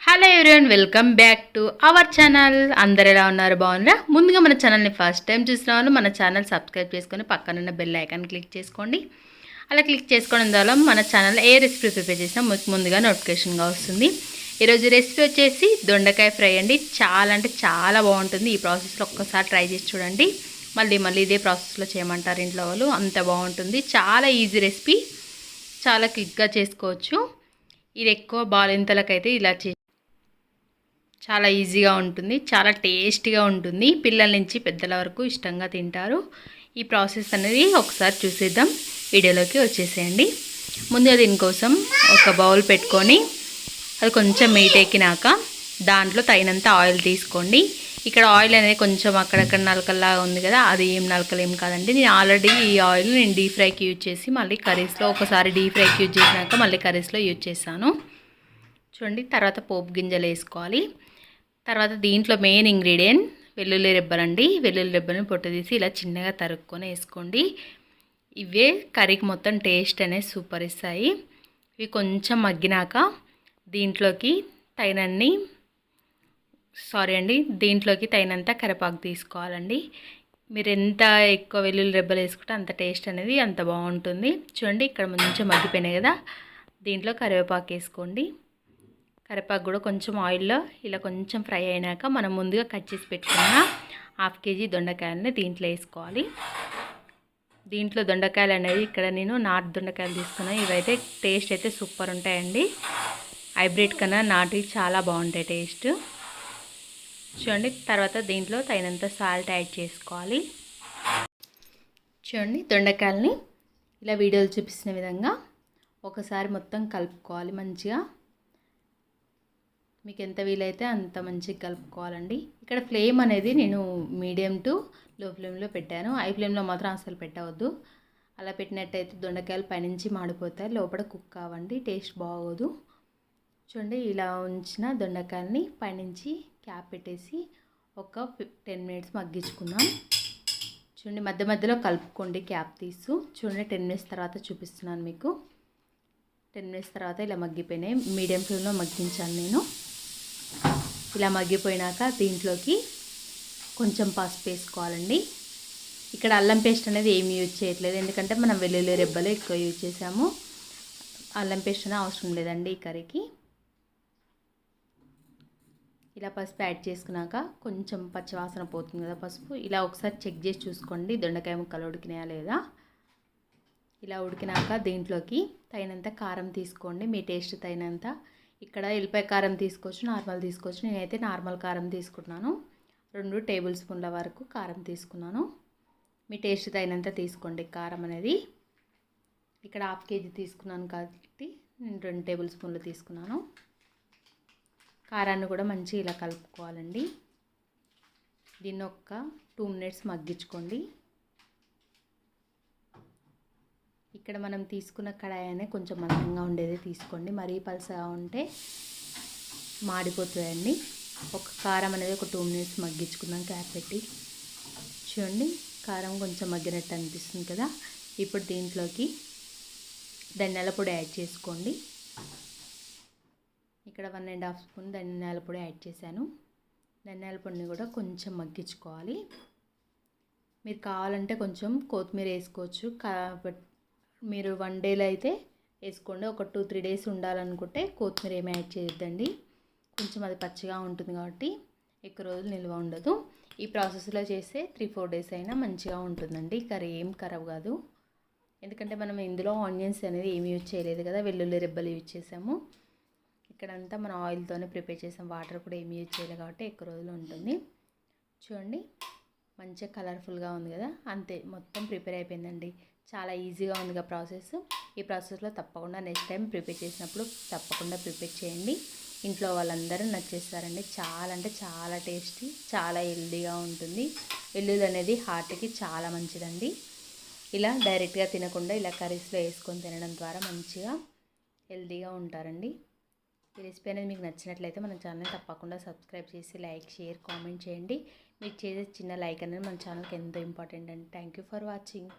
Hello everyone welcome back to our channel అందరు ఎలా ఉన్నారు? బాగున్నారా? ముందుగా మన ఛానల్ని ఫస్ట్ టైం చూసిన వాళ్ళు మన ఛానల్ సబ్స్క్రైబ్ చేసుకొని పక్కనున్న బెల్ ఐకాన్ క్లిక్ చేసుకోండి. అలా క్లిక్ చేసుకోవడం ద్వారా మన ఛానల్ ఏ రెసిపీ ప్రిపేర్ చేసినా మీకు ముందుగా నోటిఫికేషన్గా వస్తుంది. ఈరోజు రెసిపీ వచ్చేసి దొండకాయ ఫ్రై అండి. చాలా అంటే చాలా బాగుంటుంది. ఈ ప్రాసెస్లో ఒక్కసారి ట్రై చేసి చూడండి. మళ్ళీ మళ్ళీ ఇదే ప్రాసెస్లో చేయమంటారు ఇంట్లో వాళ్ళు. అంత బాగుంటుంది. చాలా ఈజీ రెసిపీ చాలా క్లిక్గా చేసుకోవచ్చు. ఇది ఎక్కువ బాలింతలకైతే ఇలా చే చాలా ఈజీగా ఉంటుంది చాలా టేస్టీగా ఉంటుంది. పిల్లల నుంచి పెద్దల వరకు ఇష్టంగా తింటారు. ఈ ప్రాసెస్ అనేది ఒకసారి చూసేద్దాం. వీడియోలోకి వచ్చేసేయండి. ముందుగా దీనికోసం ఒక బౌల్ పెట్టుకొని అది కొంచెం మీట్ ఎక్కినాక దాంట్లో తగినంత ఆయిల్ తీసుకోండి. ఇక్కడ ఆయిల్ అనేది కొంచెం అక్కడక్కడ నలకల్లా ఉంది కదా అది ఏం నలకలు ఏం కాదండి. నేను ఆల్రెడీ ఈ ఆయిల్ నేను డీప్ ఫ్రైకి యూజ్ చేసి మళ్ళీ కర్రీస్లో ఒకసారి డీప్ ఫ్రైకి యూజ్ చేసినాక మళ్ళీ కర్రీస్లో యూజ్ చేశాను. చూడండి తర్వాత పోపు గింజలు వేసుకోవాలి. తర్వాత దీంట్లో మెయిన్ ఇంగ్రీడియంట్ వెల్లుల్లి రెబ్బలండి. వెల్లుల్లి రెబ్బలను పొట్టు తీసి ఇలా చిన్నగా తరుక్కొని వేసుకోండి. ఇవే కర్రీకి మొత్తం టేస్ట్ అనేది సూపర్ ఇస్తాయి. ఇవి కొంచెం మగ్గినాక దీంట్లోకి తగినన్ని సారీ అండి దీంట్లోకి తగినంత కరివేపాకు తీసుకోవాలండి. మీరు ఎంత ఎక్కువ వెల్లుల్లి రెబ్బలు వేసుకుంటే అంత టేస్ట్ అనేది అంత బాగుంటుంది. చూడండి ఇక్కడ మంచిగా మగ్గిపోయినాయి కదా. దీంట్లో కరివేపాకు వేసుకోండి. కరివేపాకు కూడా కొంచెం ఆయిల్లో ఇలా కొంచెం ఫ్రై అయినాక మనం ముందుగా కట్ చేసి పెట్టుకున్న హాఫ్ కేజీ దొండకాయలని దీంట్లో వేసుకోవాలి. దీంట్లో దొండకాయలు అనేది ఇక్కడ నేను నాటు దొండకాయలు తీసుకున్నాను ఇవైతే టేస్ట్ అయితే సూపర్ ఉంటాయండి. హైబ్రిడ్ కన్నా నాటివి చాలా బాగుంటాయి టేస్ట్. చూడండి తర్వాత దీంట్లో తగినంత సాల్ట్ యాడ్ చేసుకోవాలి. చూడండి దొండకాయలని ఇలా వీడియోలు చూపిస్తున్న విధంగా ఒకసారి మొత్తం కలుపుకోవాలి మంచిగా. మీకు ఎంత వీలైతే అంత మంచిగా కలుపుకోవాలండి. ఇక్కడ ఫ్లేమ్ అనేది నేను మీడియం టు లో ఫ్లేమ్లో పెట్టాను. హై ఫ్లేమ్లో మాత్రం అసలు పెట్టవద్దు. అలా పెట్టినట్టయితే దొండకాయలు పైనుంచి మాడిపోతాయి. లోపల కుక్ కావండి. టేస్ట్ బాగోదు. చూడండి ఇలా ఉంచిన దొండకాయలని పైనుంచి క్యాప్ పెట్టేసి ఒక టెన్ మినిట్స్ మగ్గించుకుందాం. చూడండి మధ్య మధ్యలో కలుపుకోండి క్యాప్ తీసు చూడండి టెన్ మినిట్స్ తర్వాత చూపిస్తున్నాను మీకు. టెన్ మినిట్స్ తర్వాత ఇలా మగ్గిపోయినాయి. మీడియం ఫ్లేమ్లో మగ్గించాను నేను. ఇలా మగ్గిపోయినాక దీంట్లోకి కొంచెం పసుపు వేసుకోవాలండి. ఇక్కడ అల్లం పేస్ట్ అనేది ఏమి యూజ్ చేయట్లేదు. ఎందుకంటే మనం వెల్లుల్లి రెబ్బలు ఎక్కువ యూజ్ చేసాము అల్లం పేస్ట్ అనేది అవసరం లేదండి ఈ కర్రీకి. ఇలా పసుపు యాడ్ చేసుకున్నాక కొంచెం పచ్చివాసన పోతుంది కదా పసుపు. ఇలా ఒకసారి చెక్ చేసి చూసుకోండి. దొండకాయ ముక్కలు ఉడికినాయా లేదా? ఇలా ఉడికినాక దీంట్లోకి తగినంత కారం తీసుకోండి. మీ టేస్ట్ తగినంత. ఇక్కడ ఎల్లిపాయ కారం తీసుకోవచ్చు నార్మల్ తీసుకోవచ్చు నేనైతే నార్మల్ కారం తీసుకున్నాను. రెండు టేబుల్ స్పూన్ల వరకు కారం తీసుకున్నాను. మీ టేస్ట్ తగినంత తీసుకోండి కారం అనేది. ఇక్కడ హాఫ్ కేజీ తీసుకున్నాను కాబట్టి నేను రెండు టేబుల్ స్పూన్లు తీసుకున్నాను. కారాన్ని కూడా మంచి ఇలా కలుపుకోవాలండి. దీన్ని ఒక్క టూ మినిట్స్ మగ్గించుకోండి. ఇక్కడ మనం తీసుకున్న కడాయి కొంచెం మందంగా ఉండేది తీసుకోండి. మరీ పలుసగా ఉంటే మాడిపోతుందండి ఒక కారం అనేది ఒక టూ మినిట్స్ మగ్గించుకుందాం క్యాప్ పెట్టి. చూడండి కారం కొంచెం మగ్గినట్టు అనిపిస్తుంది కదా. ఇప్పుడు దీంట్లోకి ధనియాల పొడి యాడ్ చేసుకోండి. ఇక్కడ వన్ అండ్ హాఫ్ స్పూన్ ధనియాల పొడి యాడ్ చేశాను. ధనియాల పొడిని కూడా కొంచెం మగ్గించుకోవాలి. మీరు కావాలంటే కొంచెం కొత్తిమీర వేసుకోవచ్చు. కాబట్టి మీరు వన్ డేలో అయితే వేసుకోండి. ఒక టూ త్రీ డేస్ ఉండాలనుకుంటే కొత్తిమీర ఏమి యాడ్ చేయొద్దండి. కొంచెం అది పచ్చిగా ఉంటుంది కాబట్టి ఎక్కువ రోజులు నిల్వ ఉండదు. ఈ ప్రాసెస్లో చేస్తే త్రీ ఫోర్ డేస్ అయినా మంచిగా ఉంటుందండి. కర్రీ ఏం ఖరాబ్ కాదు. ఎందుకంటే మనం ఇందులో ఆనియన్స్ అనేది ఏమి యూజ్ చేయలేదు కదా. వెల్లుల్లి రెబ్బలు యూజ్ చేసాము. ఇక్కడంతా మనం ఆయిల్తోనే ప్రిపేర్ చేసాం. వాటర్ కూడా ఏమి యూజ్ చేయలేదు కాబట్టి ఎక్కువ రోజులు ఉంటుంది. చూడండి. మంచిగా కలర్ఫుల్గా ఉంది కదా. అంతే. మొత్తం ప్రిపేర్ అయిపోయిందండి. చాలా ఈజీగా ఉందిగా ప్రాసెస్. ఈ ప్రాసెస్లో తప్పకుండా నెక్స్ట్ టైం ప్రిపేర్ చేసినప్పుడు తప్పకుండా ప్రిపేర్ చేయండి. ఇంట్లో వాళ్ళందరూ నచ్చేస్తారండి. చాలా అంటే చాలా టేస్టీ చాలా హెల్దీగా ఉంటుంది. వెల్లుల్లి అనేది హార్ట్కి చాలా మంచిదండి. ఇలా డైరెక్ట్గా తినకుండా ఇలా కర్రీస్లో వేసుకొని తినడం ద్వారా మంచిగా హెల్దీగా ఉంటారండి. ఈ రెసిపీ అనేది మీకు నచ్చినట్లయితే మన ఛానల్ని తప్పకుండా సబ్స్క్రైబ్ చేసి లైక్ షేర్ కామెంట్ చేయండి. మీకు చేసే చిన్న లైక్ అనేది మన ఛానల్కి ఎంతో ఇంపార్టెంట్ అండి. Thank you for watching